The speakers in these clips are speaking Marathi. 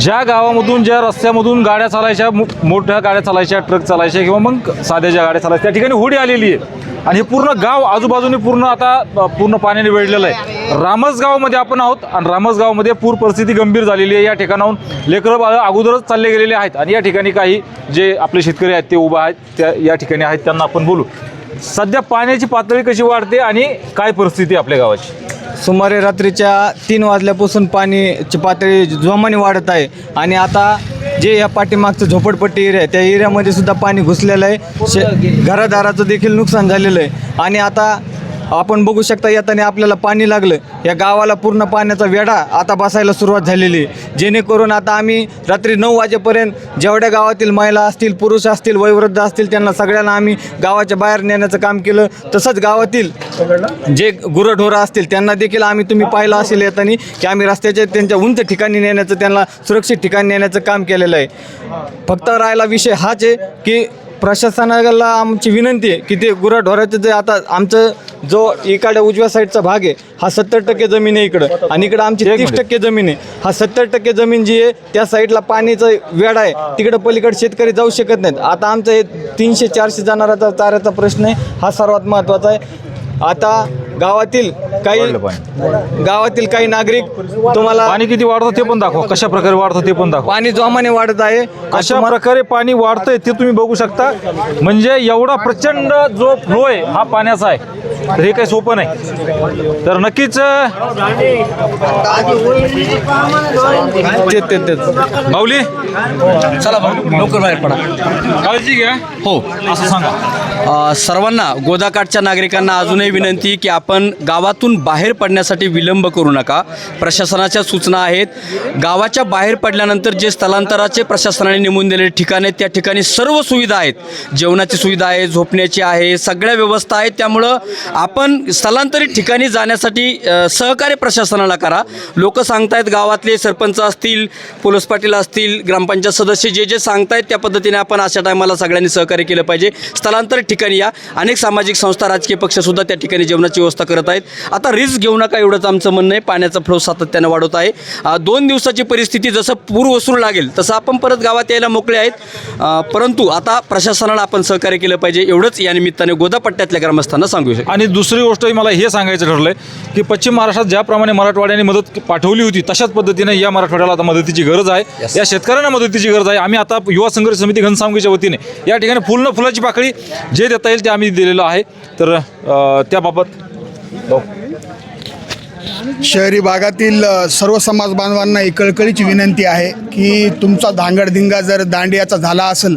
ज्या गावामधून ज्या रस्त्यामधून गाड्या चालायच्या मोठ्या गाड्या चालायच्या ट्रक चालायच्या किंवा मग साध्या ज्या गाड्या चालायच्या त्या ठिकाणी होडी आलेली आहे. आणि हे पूर्ण गाव आजूबाजूने पूर्ण आता पूर्ण पाण्याने वेढलेलं आहे. रामसगावमध्ये आपण आहोत आणि रामसगावमध्ये पूर परिस्थिती गंभीर झालेली आहे. या ठिकाणाहून लेकरं बाळं अगोदरच चालले गेलेले आहेत. आणि या ठिकाणी काही जे आपले शेतकरी आहेत ते उभा आहेत त्या या ठिकाणी आहेत त्यांना आपण बोलू. सध्या पाण्याची पातळी कशी वाढते आणि काय परिस्थिती आहे आपल्या गावाची? सुमारे रात्रीच्या तीन वाजल्यापासून पाणीची पातळी जोमाने वाढत आहे. आणि आता जे या पाठीमागचं झोपडपट्टी एरिया आहे त्या एरियामध्ये सुद्धा पाणी घुसलेलं आहे. शे घरादाराचं देखील नुकसान झालेलं आहे. आणि आता आपण बघू शकता येताना आपल्याला पाणी लागलं. या गावाला पूर्ण पाण्याचा वेढा आता बसायला सुरुवात झालेली आहे. जेणेकरून आता आम्ही रात्री नऊ वाजेपर्यंत जेवढ्या गावातील महिला असतील पुरुष असतील वयोवृद्ध असतील त्यांना सगळ्यांना आम्ही गावाच्या बाहेर नेण्याचं काम केलं. तसंच गावातील जे गुरंढोरं असतील त्यांना देखील आम्ही तुम्ही पाहिलं असेल येताना की आम्ही रस्त्याच्या त्यांच्या उंच ठिकाणी नेण्याचं त्यांना सुरक्षित ठिकाणी नेण्याचं काम केलेलं आहे. फक्त राहिला विषय हाच आहे की प्रशासनाला आमची विनंती आहे की ते गुराढोराचं जे आता आमचं जो इकडे उजव्या साईडचा भाग आहे हा सत्तर टक्के जमीन आहे इकडं. आणि इकडं आमची तीस. टक्के जमीन आहे. हा सत्तर टक्के जमीन जी आहे त्या साईडला पाणीचा वेळ आहे. तिकडं पलीकडे शेतकरी जाऊ शकत नाहीत. आता आमचं हे तीनशे चारशे जनावरांचा चाऱ्याचा प्रश्न आहे. हा सर्वात महत्त्वाचा आहे. आता गावातील काही गावातील काही नागरिक तुम्हाला पाणी किती वाढतं ते पण दाखवा. कशा प्रकारे वाढतं ते पण दाखवा. पाणी जोमाने वाढत आहे. अशा प्रकारे पाणी वाढतंय ते तुम्ही बघू शकता. म्हणजे एवढा प्रचंड जो फ्लो आहे हा पाण्याचा आहे. तर हे काही सोपं नाही. तर नक्कीच तेच. माऊली? चला भाऊ लवकर बाहेर पडा. काळजी घ्या. हो. असं सांगा. सर्वांना गोदाकाठच्या नागरिकांना अजूनही विनंती की आपण गावातून बाहेर पडण्यासाठी विलंब करू नका. प्रशासनाच्या सूचना आहेत. गावाच्या बाहेर पडल्यानंतर जे स्थलांतराचे प्रशासनाने नेमून दिलेले ठिकाण आहेत त्या ठिकाणी सर्व सुविधा आहेत. जेवणाची सुविधा आहे झोपण्याची आहे सगळ्या व्यवस्था आहेत. त्यामुळं आपण स्थलांतरित ठिकाणी जाण्यासाठी सहकार्य प्रशासनाला करा. लोक सांगतायत गावातले सरपंच असतील पोलीस पाटील असतील ग्रामपंचायत सदस्य जे जे सांगतायत त्या पद्धतीने आपण अशा टायमाला सगळ्यांनी सहकार्य केलं पाहिजे. स्थलांतरित ठिकाणी या. अनेक सामाजिक संस्था राजकीय पक्षसुद्धा त्या ठिकाणी जेवणाची व्यवस्था करत आहेत. आता रिस्क घेऊ नका एवढंच आमचं म्हणणं आहे. पाण्याचा फ्लो सातत्यानं वाढवत आहे. दोन दिवसाची परिस्थिती जसं पूर वसूल लागेल तसं आपण परत गावात यायला मोकळे आहेत. परंतु आता प्रशासनाला आपण सहकार्य केलं पाहिजे. एवढंच या निमित्ताने गोदापट्ट्यातल्या ग्रामस्थांना सांगू शकतो. आणि दुसरी गोष्ट मला हे सांगायचं ठरलंय की पश्चिम महाराष्ट्रात ज्याप्रमाणे मराठवाड्याने मदत पाठवली होती तशाच पद्धतीने या मराठवाड्याला आता मदतीची गरज आहे. या शेतकऱ्यांना मदतीची गरज आहे. आम्ही आता युवा संघर्ष समिती घनसावंगीच्या वतीने या ठिकाणी फुल फुलाची पाकळी जे देता येईल ते आम्ही दिलेलं आहे. तर त्याबाबत. शहरी भागातील सर्व समाज बांधवांना एक कळकळीची विनंती आहे की तुमचा धांगडधिंगा जर दांडियाचा झाला असेल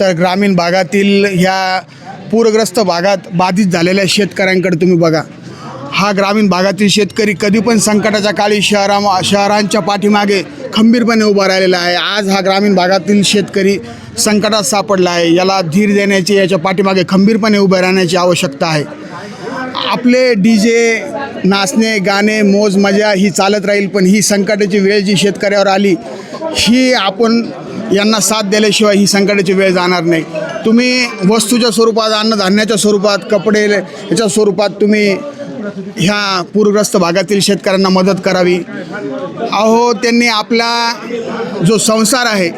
तर ग्रामीण भागातील ह्या पूरग्रस्त भागात बाधित झालेल्या शेतकऱ्यांकडे तुम्ही बघा. हा ग्रामीण भागातील शेतकरी कधी पण संकटाच्या काळी शहरा शहरांच्या पाठीमागे खंबीरपणे उभा राहिलेला आहे. आज हा ग्रामीण भागातील शेतकरी संकटात सापडला आहे. याला धीर देण्याची याच्या पाठीमागे खंबीरपणे उभे राहण्याची आवश्यकता आहे. आपले डी जे नाचणे गाणे मोज मजा ही चालत राहील पण ही संकटाची वेळ जी शेतकऱ्यावर आली ही आपण यांना साथ दिल्याशिवाय ही संकटाची वेळ जाणार नाही. तुम्ही वस्तूच्या स्वरूपात अन्नधान्याच्या स्वरूपात कपडे याच्या स्वरूपात तुम्ही ह्या पूरग्रस्त भागातील शेतकऱ्यांना मदत करावी. अहो त्यांनी आपला जो संसार आहे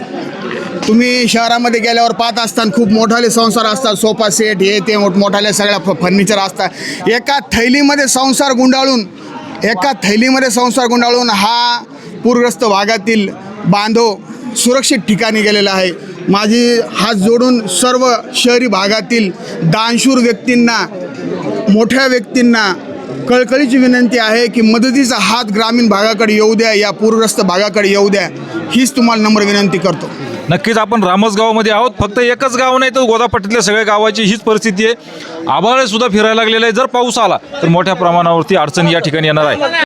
तुम्ही शहरामध्ये गेल्यावर पाहत असताना खूप मोठाले संसार असतात. सोफा सेट हे ते मोठाले सगळ्या फ फर्निचर असतात. एका थैलीमध्ये संसार गुंडाळून एका थैलीमध्ये संसार गुंडाळून हा पूरग्रस्त भागातील बांधव सुरक्षित ठिकाणी गेलेला आहे. माझी हात जोडून सर्व शहरी भागातील दानशूर व्यक्तींना मोठ्या व्यक्तींना कळकळीची विनंती आहे की मदतीचा हात ग्रामीण भागाकडे येऊ द्या या पूरग्रस्त भागाकडे येऊ द्या हीच तुम्हाला नम्र विनंती करतो. नक्कीच आपण रामसगावमध्ये आहोत. फक्त एकच गाव नाही तर गोदापट्टीतल्या सगळ्या गावाची हीच परिस्थिती आहे. आभाळसुद्धा फिरायला लागलेलं आहे. जर पाऊस आला तर मोठ्या प्रमाणावरती अडचण या ठिकाणी येणार आहे.